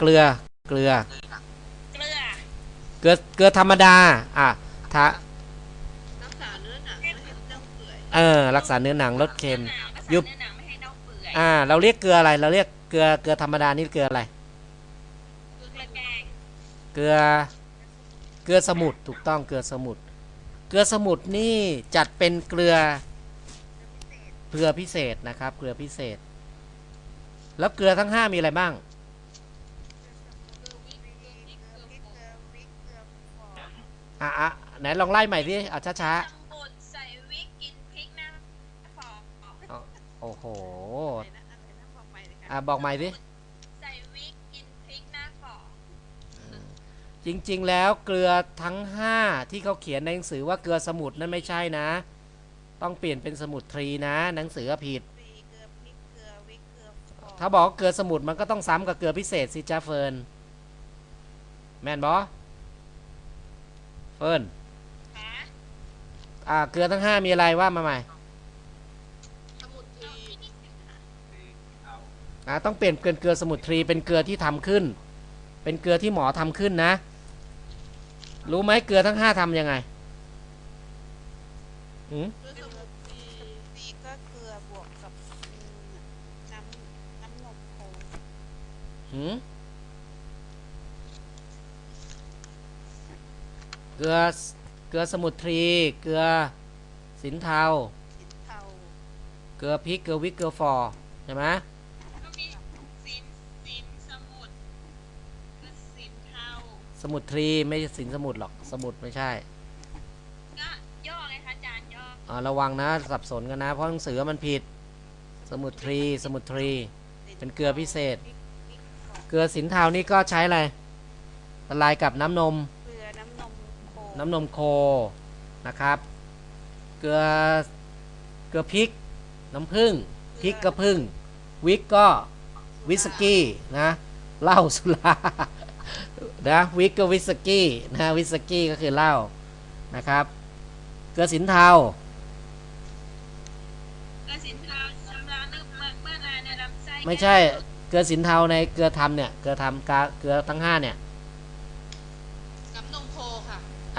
เกลือ เกลือ เกลือเกลือ เกลือธรรมดา อะถ้ารักษาเนื้อหนังไม่ให้เน่าเปื่อยเออ รักษาเนื้อหนังลดเค็ม ยุยุบบเนื้อหนังไม่ให้เน่าเปื่อยอ่า เราเรียกเกลืออะไร เราเรียกเกลือ เกลือธรรมดา นี่เกลืออะไร เกลือแกงเกลือ เกลือสมุทร ถูกต้อง เกลือสมุทร เกลือสมุทรนี่จัดเป็นเกลือ เกลือพิเศษนะครับ เกลือพิเศษ แล้วเกลือทั้งห้ามีอะไรบ้าง อะอะไหนลองไล่ใหม่สิเอาช้าทำบุญใส่วิกกินพริกนะพอๆเอาโอ้โหอะไรนะอะไรนะบอกใหม่เลยค่ะอะบอกใหม่สิใส่วิกกินพริกหน้าฟอจริงๆ แล้วเกลือทั้ง 5 ที่เขาเขียนในหนังสือว่าเกลือสมุทรนั่นไม่ใช่นะ ต้องเปลี่ยนเป็นสมุทรทรีนะ หนังสือผิดฟรีเกลือพริกเกลือวิกเกลือฟอถ้าบอกว่าเกลือสมุทรมันก็ต้องซ้ำกับเกลือพิเศษสิจ้าเฟิร์นแม่นบอ เฟิร์นฮะอ่าเกลือทั้ง5มีอะไรว่ามาใหม่สมุนทรีอ่าต้องเปลี่ยนเป็นเกลือสมุทรทรีเป็นเกลือที่ทำขึ้น เป็นเกลือที่หมอทำขึ้นนะ รู้ไหมเกลือทั้ง5ทำยังไงหืมเกลือสมุนทรีทรีก็เกลือบวกกับอืมน้ำน้ำนมโค หืม เกลือเกลือสมุทรทรีเกลือสินเทาสินเทา เกลือพริก เกลือวิกเกลือฟอร์ใช่ไหมก็มีสินสินสมุดคือสินเทาสมุทรทรีไม่ใช่สินสมุทรหรอก สมุทรไม่ใช่ ก็ย่อไงคะอาจารย์ย่ออ่าระวังนะสับสนกันนะ เพราะหนังสือมันผิด สมุทรทรีสมุทรทรีเป็นเกลือพิเศษพริกพริกฟอเกลือสินเทานี่ก็ใช้อะไรละลายกับน้ำนม เกลือน้ำนมโค น้ำนมโคนะครับเกลือเกลือพริก น้ำผึ้งพริกก็ผึ้งวิกก็วิสกี้นะเหล้าสุรานะวิกก็วิสกี้นะวิสกี้ก็คือเหล้านะครับ เกลือสินเทากระสินเทาชำระนึกเมื่อเมื่อไรในลำไส้ไม่ใช่เกลือสินเทาในเกลือทำเนี่ยเกลือทำกาเกลือทั้งห้าเนี่ยน้ำนมโคค่ะ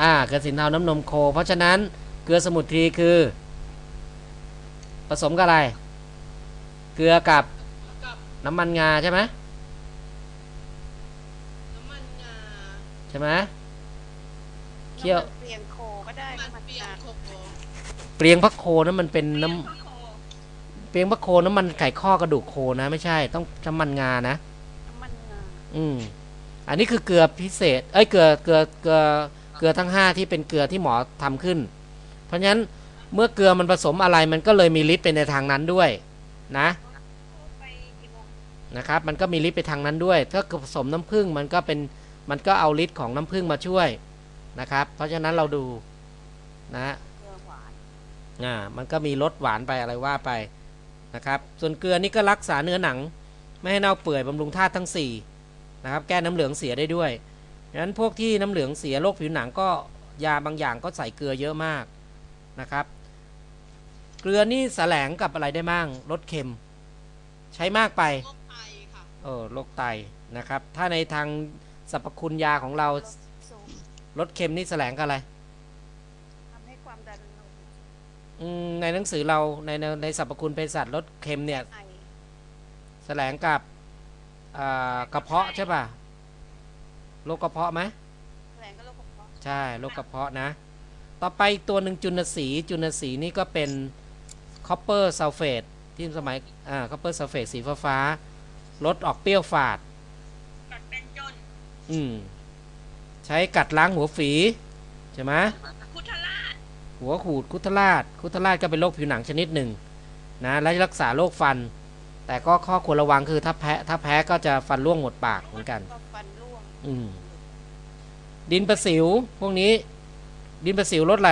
อ่าเกลือสินเทาน้ำนมโค เพราะฉะนั้นเกลือสมุทรทรีคือ ผสมกับอะไร เกลือกับกับน้ำมันงาใช่ไหมน้ำมันงาใช่ไหมเคี่ยวน้ำมันเปลียงโคก็ได้น้ำมันเปลียงโคโคเปลียงพักโคนั้นมันเป็นน้ำพระโคเปลียงพักโคน้ำมันไข่ข้อกระดูกโคนะไม่ใช่ต้องน้ำมันงานะน้ำมันงาอืมอันนี้คือเกลือพิเศษ เอ้ยเกลือเกลือเกลือ เกลือทั้งห้าที่เป็นเกลือที่หมอทำขึ้น เพราะฉะนั้นเมื่อเกลือมันผสมอะไรมันก็เลยมีฤทธิ์ไปในทางนั้นด้วยนะนะครับมันก็มีฤทธิ์ไปทางนั้นด้วย ถ้าผสมน้ำผึ้งมันก็เป็นมันก็เอาฤทธิ์ของน้ำผึ้งมาช่วยนะครับ เพราะฉะนั้นเราดูนะนอ่ามันก็มีรสหวานไปอะไรว่าไปนะครับ ส่วนเกลือนี่ก็รักษาเนื้อหนัง ไม่ให้เน่าเปื่อยบำรุงธาตุทั้ง4นะครับแก้น้ำเหลืองเสียได้ด้วย นั้นพวกที่น้ำเหลืองเสียโรคผิวหนังก็ยาบางอย่างก็ใส่เกลือเยอะมากนะครับ เกลือนี่แสลงกับอะไรได้บ้างลดเค็ม ใช้มากไปโรคไตค่ะเออโรคไตนะครับ ถ้าในทางสรรพคุณยาของเราลดสูงลดเค็มนี่แสลงกับอะไรทำให้ความดันลงอืมในหนังสือเราในในในสรรพคุณเภสัชลดเค็มเนี่ยไอแสลงกับอ่ากระเพาะใช่ป่ะ โรคกระเพาะไหมแรงก็โรคกระเพาะใช่โรคกระเพาะนะ ต่อไปอีกตัวหนึ่งจุลสีจุลสีนี่ก็เป็นคอปเปอร์ซัลเฟตที่สมัยอ่าคอปเปอร์ซัลเฟตสีฟ้าฟ้าๆลดออกเปรี้ยวฝาดกัดเป็นจนอืมใช้กัดล้างหัวฝีใช่ไหมพุทธราชหัวขูดคุทราชคุทราชก็เป็นโรคผิวหนังชนิดหนึ่งนะและรักษาโรคฟัน แต่ก็ข้อควรระวังคือถ้าแพ้ถ้าแพ้ก็จะฟันร่วงหมดปากเหมือนกันก็ฟันร่วงอืม ดินประสิว พวกนี้ ดินประสิวลดอะไร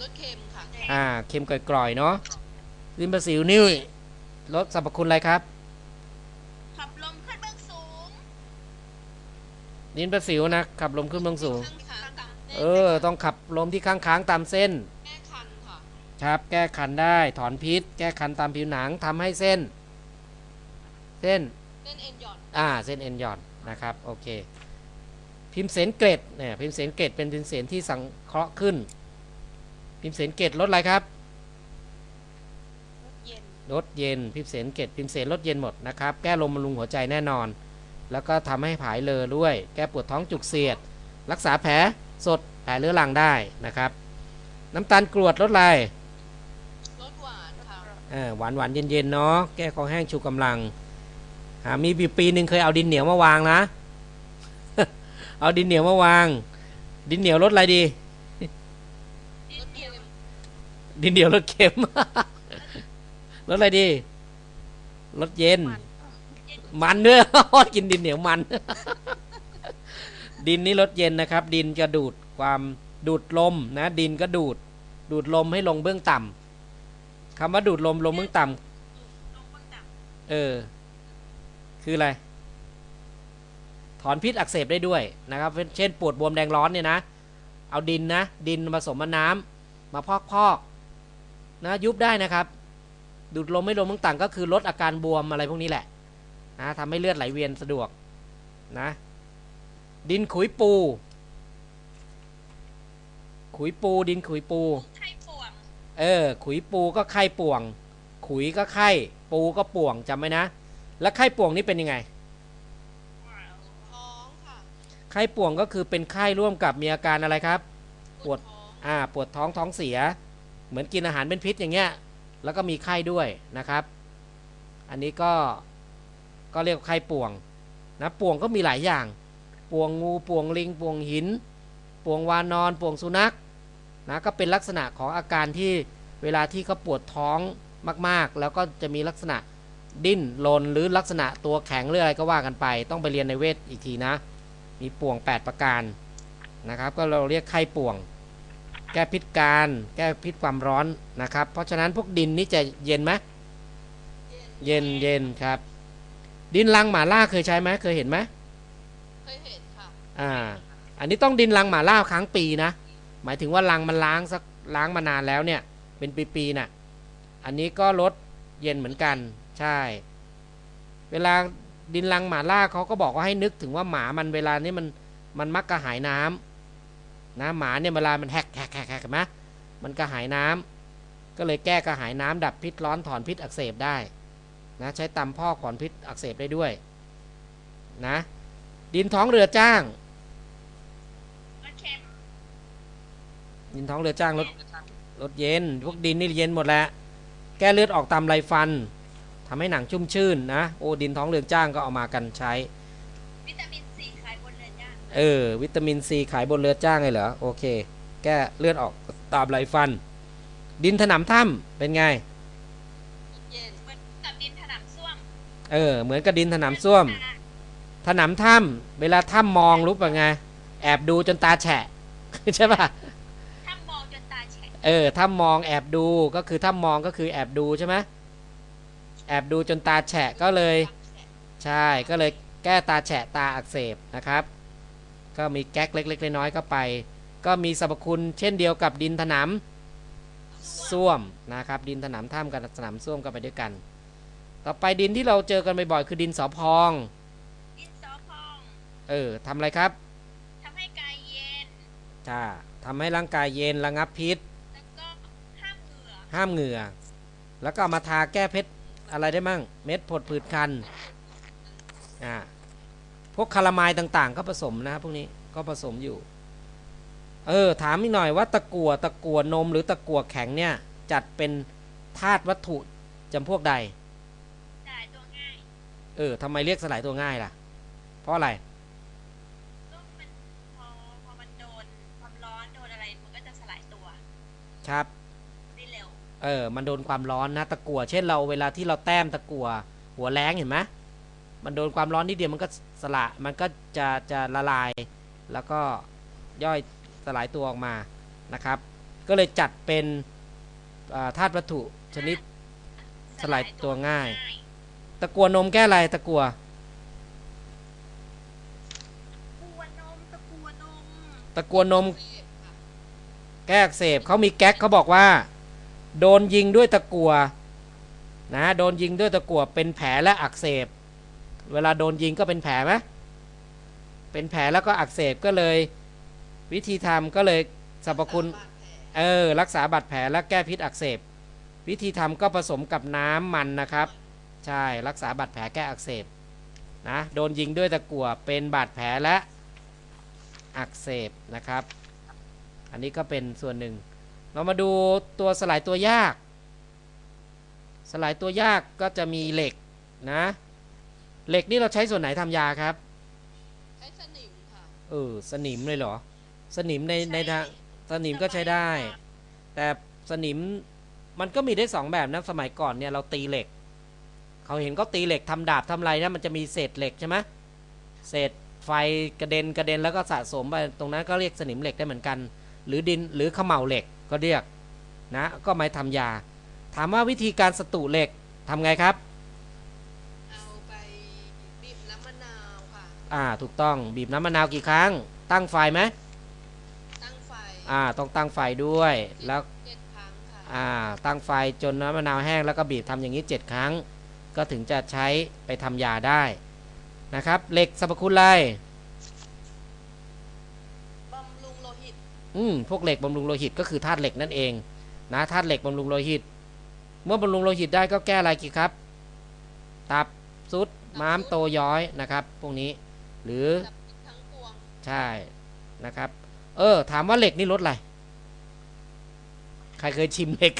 รสเค็มค่ะอ่าเค็มกร่อยๆเนาะดินประสิวนี่ลดสรรพคุณอะไรครับขับลมขึ้นเบื้องสูง ดินประสิวนะขับลมขึ้นเบื้องสูงข้างๆเออ ต้องขับลมที่ค้างๆตามเส้น แก้คันค่ะครับแก้คันได้ถอนพิษ แก้คันตามผิวหนังทำให้เส้น เส้นเเส้นเอ็นหย่อนอ่าเส้นเอ็นหย่อน นะครับโอเคพิมพ์เสนเกรดเนี่ยพิมพ์เสนเกรดเป็นพิมพ์เสนที่สังเคราะห์ขึ้น พิมพ์เสนเกรดลดอะไรครับรถเย็นลดเย็นพิมพ์เสนเกรดพิมพ์เสนลดเย็นหมดนะครับแก้ลมบำรุงหัวใจแน่นอน แล้วก็ทำให้ผายเลอด้วย แก้ปวดท้องจุกเสียด รักษาแผลสดแผลเรื้อรังได้นะครับ น้ำตาลกรวดลดอะไรรสหวานค่ะเออหวานหวานเย็นเย็นๆเนาะแก้คอแห้งชูกำลังหา มีปีหนึ่งเคยเอาดินเหนียวมาวางนะ เอาดินเหนียวมาวาง ดินเหนียวรสอะไรดี ดินเหนียวดินเหนียวรสเค็มรสอะไรดีรสเย็น มันมันด้วยกินดินเหนียวมัน ดินนี่รสเย็นนะครับ ดินจะดูดความดูดลมนะ ดินก็ดูด ดูดลมให้ลงเบื้องต่ำคำว่าดูดลมลงเบื้องต่ำลงบนตับเออ คืออะไร ถอนพิษอักเสบได้ด้วยนะครับ เช่นปวดบวมแดงร้อนเนี่ยนะ เอาดินนะ ดินผสมกับน้ำมาพอกพอกๆนะยุบได้นะครับ ดูดลมไม่ลมต่างๆ ก็คือลดอาการบวมอะไรพวกนี้แหละนะทำให้เลือดไหลเวียนสะดวกนะ ดินขุยปู ขุยปูดินขุยปูไข้ป่วงเออ ขุยปูก็ไข้ป่วง ขุยก็ไข้ปูก็ป่วงจำไว้นะ แล้วไข้ป่วงนี่เป็นยังไงท้องค่ะไข้ป่วงก็คือเป็นไข้ร่วมกับมีอาการอะไรครับ ปวดท้องอ่าปวดท้องท้องเสีย เหมือนกินอาหารเป็นพิษอย่างเงี้ยแล้วก็มีไข้ด้วยนะครับ อันนี้ก็ก็เรียกว่าไข้ป่วงนะป่วงก็มีหลายอย่าง ป่วงงูป่วงลิงป่วงหิน ป่วงวานอนป่วงสุนัขนะก็เป็นลักษณะของอาการที่เวลาที่เขาปวดท้องมากๆ แล้วก็จะมีลักษณะ ดิ้นรนหรือลักษณะตัวแข็งหรืออะไรก็ว่ากันไป ต้องไปเรียนในเวทอีกทีนะ มีป่วง 8 ประการนะครับ ก็เราเรียกไข้ป่วง แก้พิษการแก้พิษความร้อนนะครับ เพราะฉะนั้นพวกดินนี่จะเย็นไหมเย็นเย็นครับ ดินลังหมาล่าเคยใช้ไหมเคยเห็นไหมเคยเห็นค่ะอ่าอันนี้ต้องดินลังหมาล่าครั้งปีนะ หมายถึงว่าลังมันล้างสักล้างมานานแล้วเนี่ย เป็นปีๆน่ะ อันนี้ก็ลดเย็นเหมือนกัน ใช่ เวลาดินลังหมาล่าเขาก็บอกว่าให้นึกถึงว่าหมามันเวลานี้มันมันมักกระหายน้ำนะหมาเนี่ยเวลามันแหกแหกแหกแหกเห็นไหมมันกระหายน้ำก็เลยแก้กระหายน้ำดับพิษร้อนถอนพิษอักเสบได้นะใช้ตำพอกถอนพิษอักเสบได้ด้วยนะดินท้องเรือจ้างรสเค็มดินท้องเรือจ้างรถรถเย็น พวกดินนี่เย็นหมดแล้ว แก้เลือดออกตามไรฟัน ทำให้หนังชุ่มชื่นนะโอ้ดินท้องเรือจ้างก็เอามากันใช้ วิตามินซีขายบนเรือนย่างเออวิตามินซีขายบนเรือจ้างเลยเหรอโอเค แก้เลือดออกตามไรฟัน ดินถนำถ้ำเป็นไงเย็นเหมือนกับดินถนำส้วมเออเหมือนกับดินถนำส้วม ถนำถ้ำเวลาถ้ำมองรู้ป่ะไง แอบดูจนตาแฉะใช่ป่ะถ้ามองจนตาแฉะเออถ้ามองแอบดูก็คือถ้ามองก็คือแอบดูใช่ไหม แอบดูจนตาแฉะก็เลยใช่ก็เลยแก้ตาแฉะตาอักเสบนะครับ ก็มีแก๊กเล็กๆน้อยๆเข้าไป ก็มีสรรพคุณเช่นเดียวกับดินถนำส้วมนะครับ ดินถนำถ้ำกับสนามส้วมก็ไปด้วยกัน ต่อไปดินที่เราเจอกันบ่อยๆคือดินสอพองดินสอพองเออทำอะไรครับทำให้กายเย็นจ้าทำให้ร่างกายเย็นระงับพิษแล้วก็ห้ามเหงื่อห้ามเหงื่อแล้วก็เอามาทาแก้เพชร อะไรได้มั่ง เม็ดผดผื่นคันอ่าพวกคาราไมายต่างๆ ก็ผสมนะพวกนี้ก็ผสมอยู่ เออ ถามอีกหน่อยว่าตะกั่วตะกั่วนมหรือตะกั่วแข็งเนี่ย จัดเป็นธาตุวัตถุจำพวกใดจ่ายตัวง่าย เออทำไมเรียกสลายตัวง่ายล่ะ เพราะอะไรก็มันพอพอมันโดนความร้อนโดนอะไรมันก็จะสลายตัว ครับได้ เร็วเออมันโดนความร้อนนะตะกั่วเช่นเราเวลาที่เราแต้มตะกั่วหัวแรงเห็นไหมมันโดนความร้อนนิดเดียวมันก็สละมันก็จะจะละลาย แล้วก็ย่อยสลายตัวออกมานะครับ ก็เลยจัดเป็นอ่าธาตุวัตถุชนิดสลายตัวง่าย ตะกั่วนมแก้อะไรตะกั่วตะกัวนมตะกัวนมตะกั่วนมเสพค่ะแก้อักเสบเขามีแก๊กเขาบอกว่า โดนยิงด้วยตะกัวนะโดนยิงด้วยตะกัวเป็นแผลและอักเสบ เวลาโดนยิงก็เป็นแผลไหมเป็นแผลแล้วก็อักเสบก็เลย วิธีทำก็เลยสรรพคุณเออรักษาบาดแผลและแก้พิษอักเสบ วิธีทำก็ผสมกับน้ำมันนะครับ ใช่รักษาบาดแผลแก้อักเสบนะโดนยิงด้วยตะกั่วเป็นบาดแผลและอักเสบนะครับ อันนี้ก็เป็นส่วนหนึ่ง เรามาดูตัวสลายตัวยาก สลายตัวยากก็จะมีเหล็กนะเหล็กนี่เราใช้ส่วนไหนทำยาครับ ใช้สนิมค่ะ เออ สนิมเลยเหรอ สนิมในในทางสนิมก็ใช้ได้ แต่สนิมมันก็มีได้สองแบบนะ สมัยก่อนเนี่ยเราตีเหล็ก เขาเห็นก็ตีเหล็กทำดาบทำอะไรนะมันจะมีเศษเหล็กใช่ไหมเศษไฟกระเด็นกระเด็นแล้วก็สะสมไปตรงนั้นก็เรียกสนิมเหล็กได้เหมือนกัน หรือดินหรือเขม่าเหล็ก ก็เรียกนะก็ไม่ทำยา ถามว่าวิธีการสตุเหล็กทำไงครับเอาไปบีบน้ำมะนาวค่ะอ่าถูกต้องบีบน้ำมะนาวกี่ครั้ง ตั้งไฟไหมตั้งไฟอ่าต้องตั้งไฟด้วยแล้วเจ็ดครั้งค่ะอ่าตั้งไฟจนน้ำมะนาวแห้งแล้วก็บีบทำอย่างนี้7ครั้ง ก็ถึงจะใช้ไปทำยาได้นะครับเหล็กสรรพคุณอะไร บำรุงโลหิต อืมพวกเหล็กบำรุงโลหิตก็คือธาตุเหล็กนั่นเองนะธาตุเหล็กบำรุงโลหิต เมื่อบำรุงโลหิตได้ก็แก้อะไรกี่ครับ ตับซุดม้ามโตย้อยนะครับ พวกนี้ หรือดับพิษทั้งปวงใช่นะครับ เออ ถามว่าเหล็กนี่รสอะไร ใครเคยชิมเหล็ก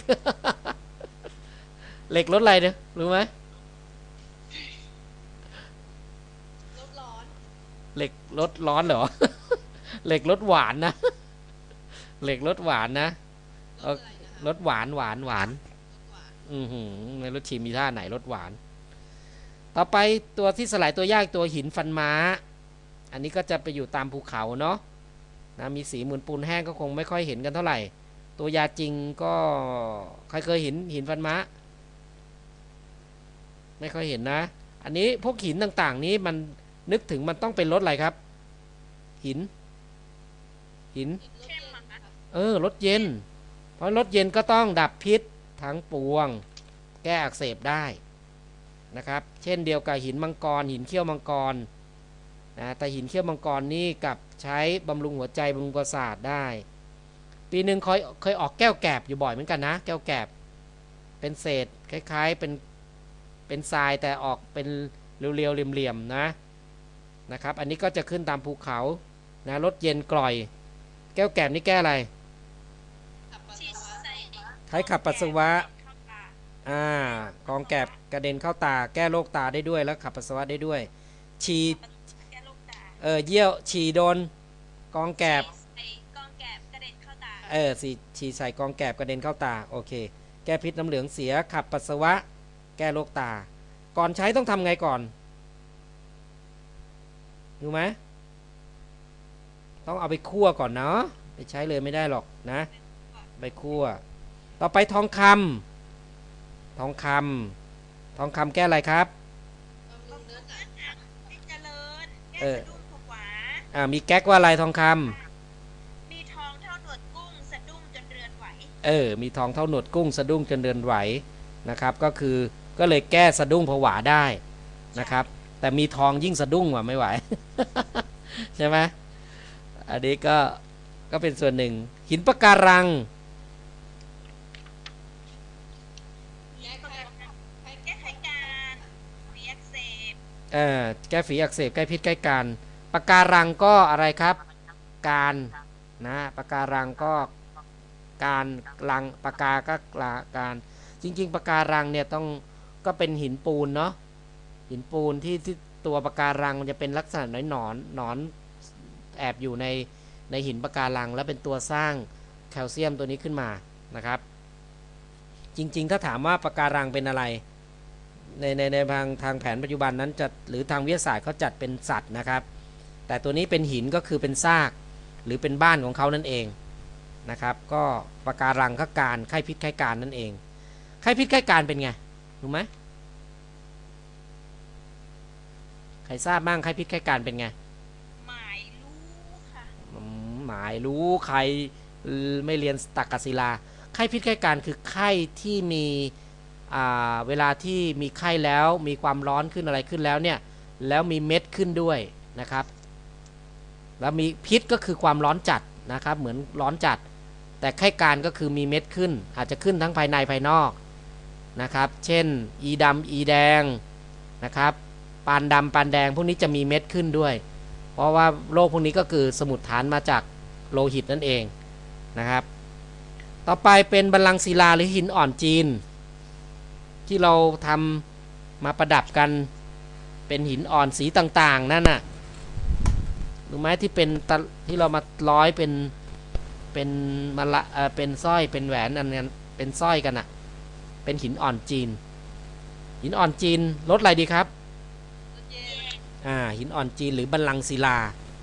เหล็กรสอะไรเนี่ยรู้ไหมลดร้อนเหล็กรสร้อนเหรอ เหล็กรสหวานนะ เหล็กรสหวานนะรสหวานหวานหวานลดหวานอือหือไม่รสชิมมีท่าไหนรสหวาน ต่อไปตัวที่สลายตัวยากตัวหินฟันม้า อันนี้ก็จะไปอยู่ตามภูเขาเนาะนะมีสีเหมือนปูนแห้งก็คงไม่ค่อยเห็นกันเท่าไหร่ ตัวยาจริงก็ใครเคยเห็นหินฟันม้า ไม่ค่อยเห็นนะ อันนี้พวกหินต่างๆ นี้มันนึกถึงมันต้องเป็นรถอะไรครับ หิน หิน เออรถเย็น เพราะรถเย็นก็ต้องดับพิษทั้งปวง แก้อักเสบได้นะครับ เช่นเดียวกับหินมังกร หินเขี้ยวมังกรนะแต่หินเขี้ยวมังกรนี่กับใช้บำรุงหัวใจบำรุงประสาทได้ ปีหนึ่งเคยเคยออกแก้วแกบอยู่บ่อยเหมือนกันนะ แก้วแกบเป็นเศษคล้ายๆเป็นเป็นทรายแต่ออกเป็นเรียวๆเหลี่ยมๆนะนะครับ อันนี้ก็จะขึ้นตามภูเขานะรถเย็นกล่อย แก้วแกบนี่แก้อะไร ขับปัส ฉี สา ด วะ ใส่ใช้ขับปัสสาวะเข้าปากอ่ากองแกบกระเด็นเข้าตา แก้โรคตาได้ด้วยแล้วขับปัสสาวะได้ด้วย ฉีดแก้ลูกตาเออเยี่ยวฉี่โดนกองแกบไอ้กองแกบกระเด็นเข้าตาเออสีฉีดใส่กองแกบกระเด็นเข้าตาโอเค แก้พิษน้ำเหลืองเสียขับปัสสาวะ แก้โรคตา ก่อนใช้ต้องทำไงก่อนรู้ไหมต้องเอาไปคั่วก่อนเนาะไปใช้เลยไม่ได้หรอกนะ ไปคั่ว ต่อไปทองคำทองคำทองคำแก้อะไรครับบำรุงเนื้อหนังให้เจริญแก้เออสะดุ้งผวาอ่ามีแก๊กว่าอะไรทองคำมีทองเท่าหนวดกุ้งสะดุ้งจนเรือนไหวเออมีทองเท่าหนวดกุ้งสะดุ้งจนเดินไหวนะครับ ก็คือก็เลยแก้สะดุ้งผวาได้นะครับ แต่มีทองยิ่งสะดุ้งว่ะไม่ไหวใช่ไหมอันนี้ก็ก็เป็นส่วนหนึ่งหินปะการัง แก้ไขไข แก้ไขการมีอักเสบ เออแก้ฝีอักเสบแก้พิษแก้การปะการังก็อะไรครับ การนะปะการังก็การลังปะกาก็ลาการ จริง ๆปะการังเนี่ยต้องก็เป็นหินปูนเนาะหินปูนที่ที่ตัวปะการังมันจะเป็นลักษณะหนอนหนอนหนอนแอบอยู่ในในหินปะการัง แล้วเป็นตัวสร้างแคลเซียมตัวนี้ขึ้นมานะครับ จริง ๆ ถ้าถามว่าปะการังเป็นอะไร ในในในทางทางแผนปัจจุบันนั้นจะหรือทางวิทยาศาสตร์เขาจัดเป็นสัตว์นะครับ แต่ตัวนี้เป็นหินก็คือเป็นซาก หรือเป็นบ้านของเขานั่นเองนะครับ ก็ปะการังก็การไข้พิษไข้การนั่นเองไข้พิษไข้การเป็นไงรู้ไหมใครทราบบ้างไข้พิษไข้การเป็นไงหมายรู้ค่ะอืมหมายรู้ใครเอ่อไม่เรียนตักกศิลาไข้พิษไข้การคือไข้ที่มีอ่า เวลาที่มีไข้แล้วมีความร้อนขึ้นอะไรขึ้นแล้วเนี่ยแล้วมีเม็ดขึ้นด้วยนะครับ แล้วมีพิษก็คือความร้อนจัดนะครับ เหมือนร้อนจัด แต่ไข้การก็คือมีเม็ดขึ้น อาจจะขึ้นทั้งภายในภายนอกนะครับ เช่นอีดำอีแดงนะครับปานดำปานแดงพวกนี้จะมีเม็ดขึ้นด้วย เพราะว่าโรคพวกนี้ก็คือสมุดฐานมาจากโลหิตนั่นเองนะครับ ต่อไปเป็นบัลลังก์ศิลาหรือหินอ่อนจีน ที่เราทำมาประดับกันเป็นหินอ่อนสีต่างๆ นั่นน่ะรู้ไหมที่เป็นตะที่เรามาร้อยเป็นเป็นมาละเออเป็นสร้อยเป็นแหวนอันนั้นเป็นสร้อยกันน่ะ เป็นหินอ่อนจีน หินอ่อนจีนรสอะไรดีครับรถเย็นอ่าหินอ่อนจีนหรือบัลลังก์ศิลา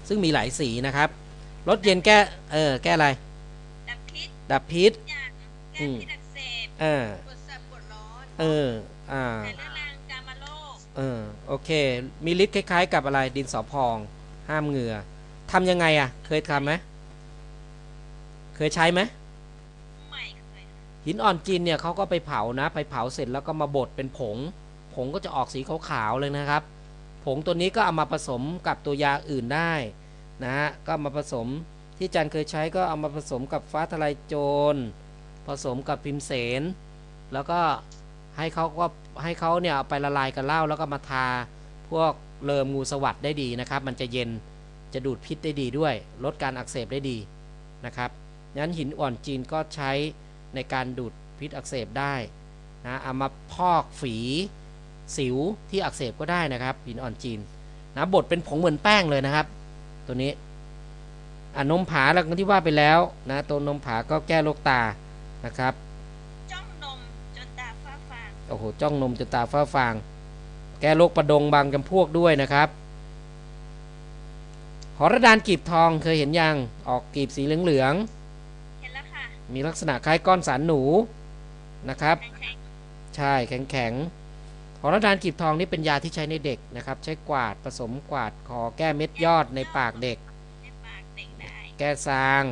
ซึ่งมีหลายสีนะครับรสเย็นแก้เออแก้อะไร ดับพิษดับพิษอย่างอืแก้มพิษอักเสบเออ เออ อ่าแต่เรื้อรังกามโรคเออ โอเค มีฤทธิ์คล้าย ๆ กับอะไร ดินสอพอง ห้ามเหงื่อทำยังไงอะ่ะ เคยทำไหมเคยใช้ไหมไม่เคยหินอ่อนจีนเนี่ยเขาก็ไปเผานะ ไปเผาเสร็จแล้วก็มาบดเป็นผง ผงก็จะออกสีขาวๆเลยนะครับ ผงตัวนี้ก็เอามาผสมกับตัวยาอื่นได้นะฮะ ก็เอามาผสมที่อาจันเคยใช้ก็เอามาผสมกับฟ้าทลายโจร ผสมกับพิมเสน แล้วก็ ให้เขาก็ให้เขาเนี่ยเอาไปละลายกับเหล้าแล้วก็มาทา พวกเลิมงูสวัสดได้ดีนะครับ มันจะเย็นจะดูดพิษได้ดีด้วย ลดการอักเสบได้ดีนะครับงั้นหินอ่อนจีนก็ใช้ในการดูดพิษอักเสบได้นะเอามาพอกฝีสิวที่อักเสบก็ได้นะครับหินอ่อนจีนนะบดเป็นผงเหมือนแป้งเลยนะครับ ตัวนี้อ่นมผาแล้วก็ที่ว่าไปแล้วนะตัวนมผาก็แก้โรคตานะครับ จ้องนมจนตาฟ้าฟาง โอ้โหจ้องนมจนตาฟ้าฟาง แก้โรคประดงบางจำพวกด้วยนะครับ หอระดานกีบทองเคยเห็นยัง ออกกีบสีเหลืองเห็นแล้วค่ะๆมีลักษณะคล้ายก้อนสารหนูนะครับแข็งใช่แข็งๆ หอระดานกีบทองนี่เป็นยาที่ใช้ในเด็กนะครับ ใช้กวาดผสมกวาดคอแก้เม็ดยอดในปากเด็กๆในปากเด็กได้แก้ซาง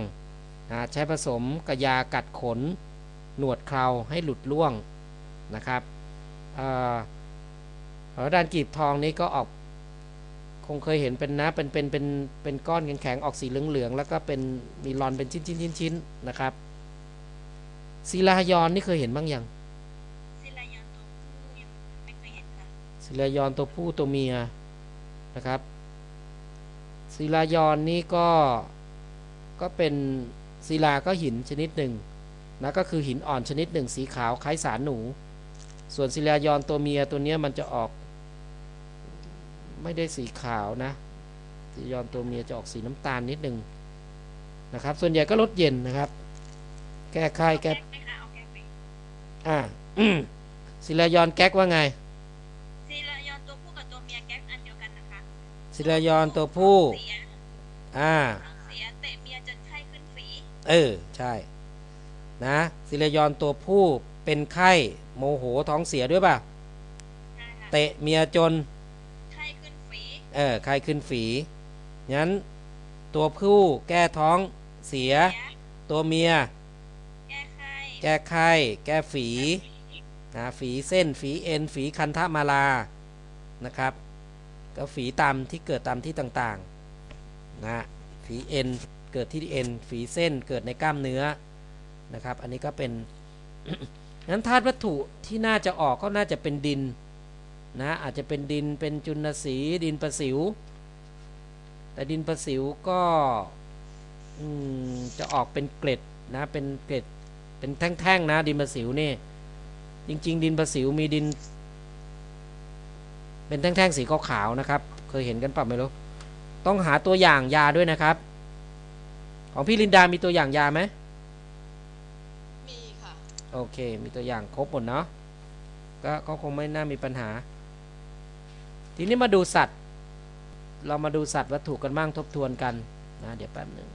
นะใช้ผสมกับยากัดขน หนวดเคราให้หลุดล่วง นะครับเอ่อหอระดานกีบทองนี้ก็ออกคงเคยเห็นเป็นนะเป็นเป็นเป็นเป็นก้อนแข็งๆออกสีเหลืองๆแล้วก็เป็นมีรอนเป็นชิ้นๆๆๆนะครับศิลายอนนี่เคยเห็นบ้างยังศิลายอนตัวผู้ยังไม่เคยเห็นค่ะศิลายอนตัวผู้ตัวเมียนะครับศิลายอนนี่ก็ก็เป็นศิลาก็หินชนิดหนึ่งนะก็คือหินอ่อนชนิดหนึ่งสีขาวคล้ายสารหนู ส่วนศิลายอนตัวเมียตัวเนี้ยมันจะออก ไม่ได้สีขาวนะศิลายอนตัวเมียจะออกสีน้ำตาลนิดหนึ่งนะครับ ส่วนใหญ่ก็ลดเย็นนะครับ แก้ไข้แก้แก๊กไหมคะเอาแก๊กไหมอ่าศิลายอนแก๊กว่าไงศิลายอนตัวผู้กับตัวเมียแก๊กอันเดียวกันนะคะศิลายอนตัวผู้เสียอ่าเสียเตะเมียจนไข้ขึ้นฝีเออใช่นะศิลายอนตัวผู้ เป็นไข้โมโหท้องเสียด้วยป่ะใช่ค่ะเตะเมียจนไข้ขึ้นฝีเออไข้ขึ้นฝีงั้นตัวผู้แก้ท้องเสียเสียตัวเมียแก้ไข้แก้ไข้ แก้ฝีนะฝีเส้นฝีเอ็นฝีคันธมาลานะครับ ก็ฝีตามที่เกิดตามที่ต่างๆนะฝีเอ็นเกิดที่เอ็นฝีเส้นเกิดในกล้ามเนื้อนะครับ อันนี้ก็เป็น งั้นธาตุวัตถุที่น่าจะออกก็น่าจะเป็นดินนะอาจจะเป็นดินเป็นจุลสีดินประสิว แต่ดินประสิวก็จะออกเป็นเกล็ดนะเป็นเกล็ดเป็นแท่งๆนะดินประสิวนี่จริง ๆ ดินประสิวมีดิน เป็นแท่งๆสีขาวๆนะครับ เคยเห็นกันปะไม่รู้ต้องหาตัวอย่างยาด้วยนะครับ ของพี่ลินดามีตัวอย่างยาไหม โอเค มีตัวอย่างครบหมดเนาะก็ก็คงไม่น่ามีปัญหา ทีนี้มาดูสัตว์ เรามาดูสัตว์วัตถุกันบ้างทบทวนกันนะเดี๋ยวแป๊บหนึ่ง